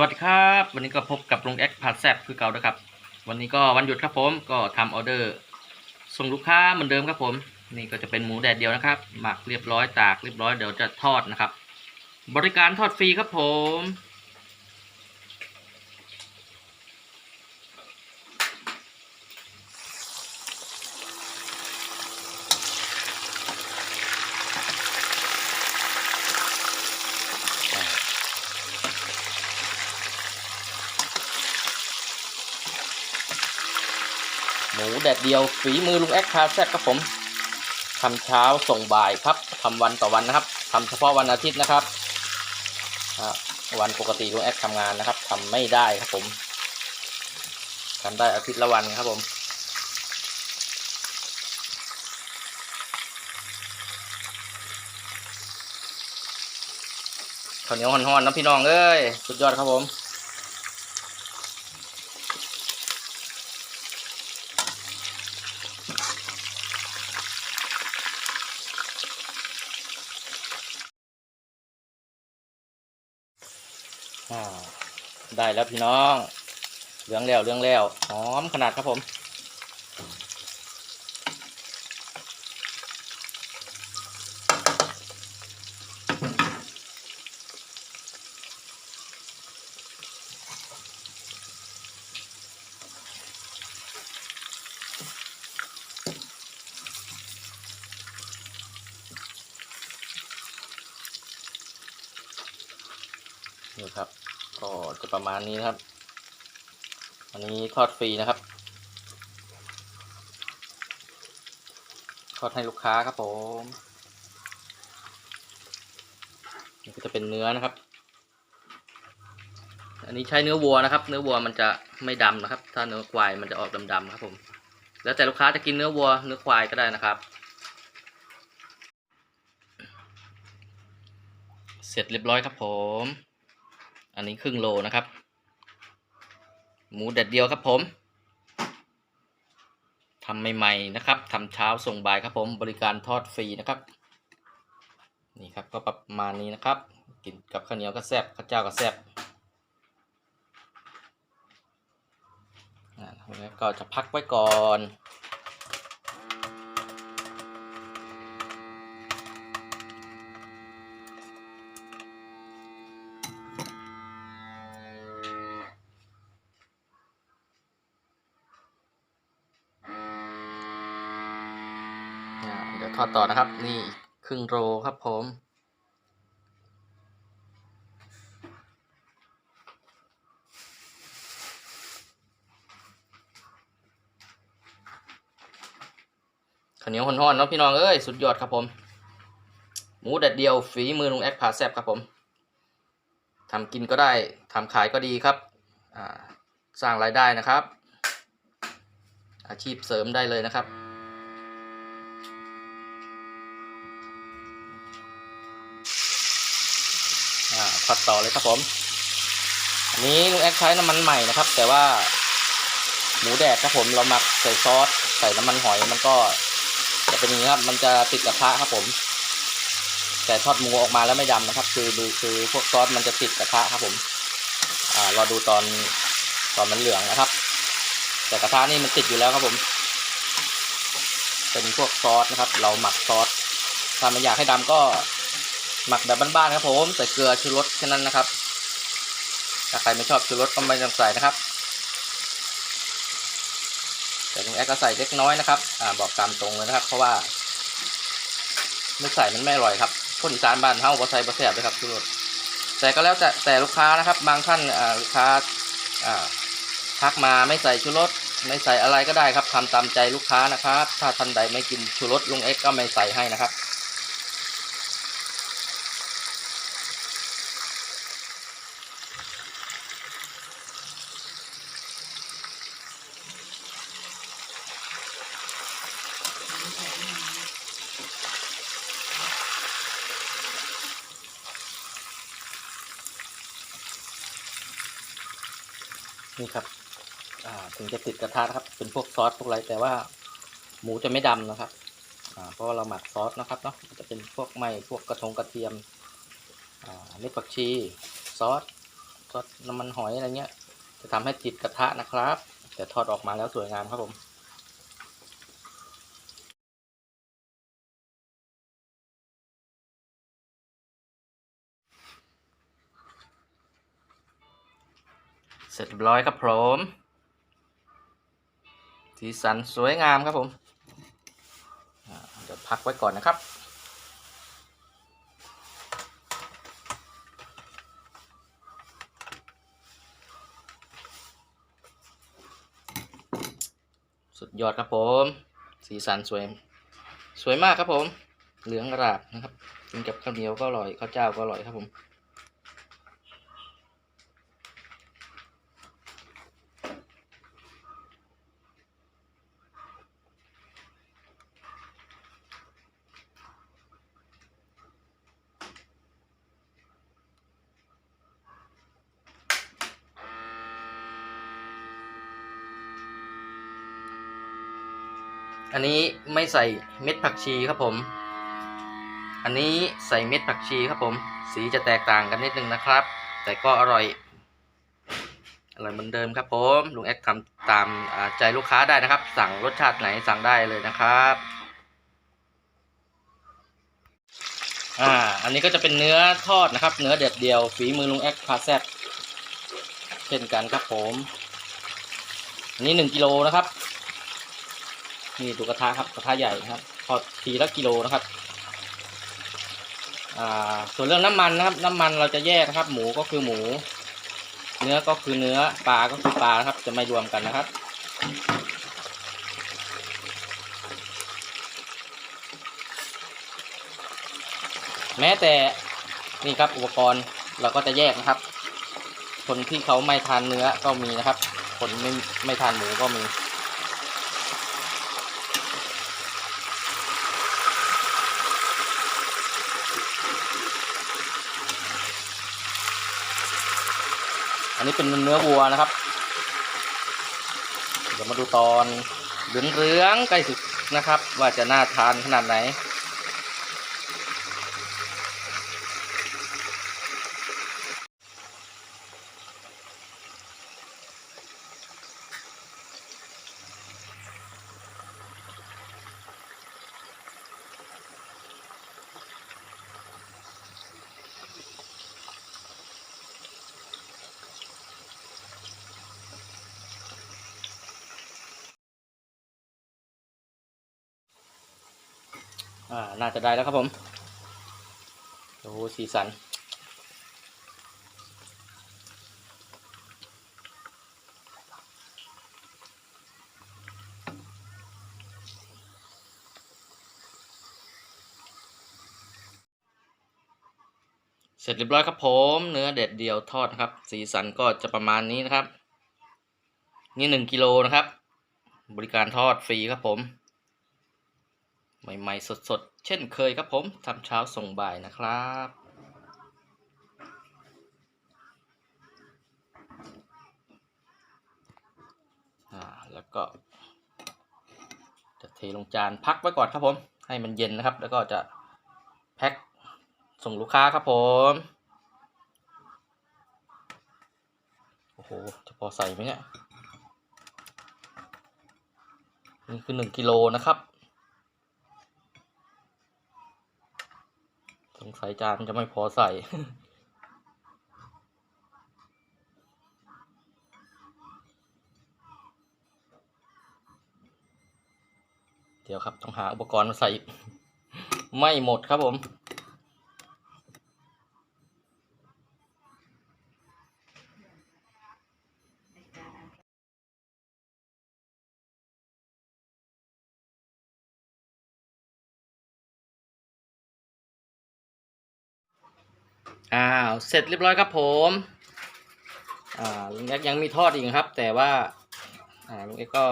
วัสดีครับ วันนี้ก็พบกับลุงแอคผัดแซบคือเก่านะครับ วันนี้ก็วันหยุดครับผมก็ทำออเดอร์ส่งลูกค้าเหมือนเดิมครับผม นี่ก็จะเป็นหมูแดดเดียวนะครับ หมักเรียบร้อยตากเรียบร้อยเดี๋ยวจะทอดนะครับ บริการทอดฟรีครับผม หมูแดดเดียวฝีมือลุงแอคพาแซบครับผมทำเช้าส่งบ่ายครับทำวันต่อวันนะครับทำเฉพาะวันอาทิตย์นะครับวันปกติลุงแอคทำงานนะครับทำไม่ได้ครับผมทำได้อาทิตย์ละวันครับผมข้าวเหนียวห่อนๆนะพี่น้องเอ้ยสุดยอดครับผม ได้แล้วพี่น้อง เหลืองแล้วเหลืองแล้วหอมขนาดครับผมนี่ครับ ก็จะประมาณนี้นะครับ อันนี้ทอดฟรีนะครับ ทอดให้ลูกค้าครับผมนี่ก็จะเป็นเนื้อนะครับ อันนี้ใช้เนื้อวัวนะครับ เนื้อวัวมันจะไม่ดำนะครับ ถ้าเนื้อควายมันจะออกดำๆครับผม แล้วแต่ลูกค้าจะกินเนื้อวัว เนื้อควายก็ได้นะครับ เสร็จเรียบร้อยครับผม อันนี้ครึ่งโลนะครับ หมูแดดเดียวครับผมทำใหม่ๆนะครับทำเช้าส่งบ่ายครับผมบริการทอดฟรีนะครับนี่ครับก็ประมาณนี้นะครับ กินกับข้าวเหนียวก็แซ่บข้าวเจ้าก็แซ่บอ่าแล้ก็จะพักไว้ก่อน เดี๋ยวทอดต่อนะครับ นี่ครึ่งโลครับผมข้าวเหนียวห่อนๆเนาะพี่น้องเอ้ยสุดยอดครับผม หมูแดดเดียวฝีมือลุงแอคพาแซบครับผมทำกินก็ได้ทำขายก็ดีครับสร้างรายได้นะครับ อาชีพเสริมได้เลยนะครับ อ่าทอดต่อเลยครับผม อันนี้ลุงแอคใช้น้ำมันใหม่นะครับ แต่ว่าหมูแดดครับผมเราหมักใส่ซอสใส่น้ำมันหอยมันก็จะเป็นอย่างนี้ครับ มันจะติดกระทะครับผม แต่ทอดหมูออกมาแล้วไม่ดำนะครับ คือคือพวกซอสมันจะติดกระทะครับผม อ่ารอดูตอนตอนมันเหลืองนะครับ แต่กระทะนี่มันติดอยู่แล้วครับผม เป็นพวกซอสนะครับ เราหมักซอสถ้าไม่อยากให้ดำก็ หมักแบบบ้านๆครับผมใส่เกลือชูรสแค่นั้นนะครับ ถ้าใครไม่ชอบชูรสก็ไม่ต้องใส่นะครับแต่ลุงแอคก็ใส่เล็กน้อยนะครับอ่าบอกตามตรงเลยนะครับ เพราะว่าไม่ใส่มันไม่อร่อยครับคนอีสานบ้านเฮาบ่ใส่บ่แซ่บเลยครับชูรสแต่ก็แล้วแต่แต่ลูกค้านะครับ บางท่านอ่าลูกค้าอ่าทักมาไม่ใส่ชูรสไม่ใส่อะไรก็ได้ครับทำตามใจลูกค้านะครับ ถ้าท่านใดไม่กินชูรสลุงเอ็กก็ไม่ใส่ให้นะครับ นี่ครับถึงจะติดกระทะครับ เป็นพวกซอสพวกอะไรแต่ว่าหมูจะไม่ดำนะครับเพราะเราหมักซอสนะครับเนาะจะเป็นพวกไม้พวกกระทงกระเทียมอ่าเม็ดผักชีซอสซอสน้ำมันหอยอะไรเงี้ย จะทำให้ติดกระทะนะครับ แต่ทอดออกมาแล้วสวยงามครับผม สร็จเรียบร้อยครับผมสีสันสวยงามครับผมอ่าเดี๋ยวพักไว้ก่อนนะครับ สุดยอดครับผม สีสันสวย สวยมากครับผม เหลืองอร่ามนะครับกินกับข้าวเหนียวก็อร่อยข้าวเจ้าก็อร่อยครับผม อันนี้ไม่ใส่เม็ดผักชีครับผม อันนี้ใส่เม็ดผักชีครับผม สีจะแตกต่างกันนิดนึงนะครับ แต่ก็อร่อย อร่อยเหมือนเดิมครับผม ลุงแอคทำตามใจลูกค้าได้นะครับ สั่งรสชาติไหนสั่งได้เลยนะครับ อ่า อันนี้ก็จะเป็นเนื้อทอดนะครับ เนื้อเด็ดเดียวฝีมือลุงแอคพาแซบเช่นกันครับผม อันนี้หนึ่งกิโลนะครับ นี่ดูกระทะครับกระทะใหญ่นะครับทอดทีละกิโลนะครับอ่าส่วนเรื่องน้ำมันนะครับ น้ำมันเราจะแยกนะครับ หมูก็คือหมู เนื้อก็คือเนื้อปลาก็คือปลาครับ จะไม่รวมกันนะครับ แม้แต่นี่ครับอุปกรณ์เราก็จะแยกนะครับ คนที่เขาไม่ทานเนื้อก็มีนะครับ คนไม่ไม่ทานหมูก็มี อันนี้เป็นเนื้อวัวนะครับ เดี๋ยวมาดูตอนเหลืองๆใกล้สุดนะครับ ว่าจะน่าทานขนาดไหน อ่า น่าจะได้แล้วครับผมโอ้โหสีสัน เสร็จเรียบร้อยครับผม เนื้อเด็ดเดียวทอดนะครับ สีสันก็จะประมาณนี้นะครับ นี่หนึ่งกิโลนะครับ บริการทอดฟรีครับผม ใหม่ ๆ สด ๆ เช่นเคยครับผมทำเช้าส่งบ่ายนะครับอ่าแล้วก็ จะเทลงจานพักไว้ก่อนครับผม ให้มันเย็นนะครับ แล้วก็จะแพ็คส่งลูกค้าครับผม โอ้โห จะพอใส่ไหมเนี่ย นี่คือหนึ่งกิโลนะครับ ส งสัยจานจะไม่พอใส่ เดี๋ยวครับ ต้องหาอุปกรณ์มาใส่ ไม่หมดครับผม อ้าวเสร็จเรียบร้อยครับผมอ่าลุงเอ็กยังมีทอดอีกครับ แต่ว่าอ่าลุงเอ็กก็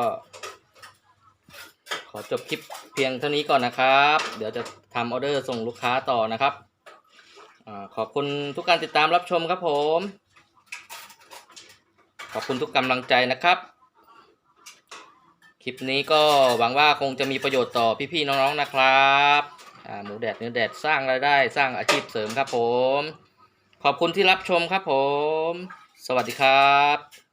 ขอจบคลิปเพียงเท่านี้ก่อนนะครับ เดี๋ยวจะทำออเดอร์ส่งลูกค้าต่อนะครับอ่าขอบคุณทุกการติดตามรับชมครับผม ขอบคุณทุกกำลังใจนะครับ คลิปนี้ก็หวังว่าคงจะมีประโยชน์ต่อพี่ๆน้องๆนะครับ หมูแดดเนื้อแดดสร้างรายได้สร้างอาชีพเสริมครับผม ขอบคุณที่รับชมครับผม สวัสดีครับ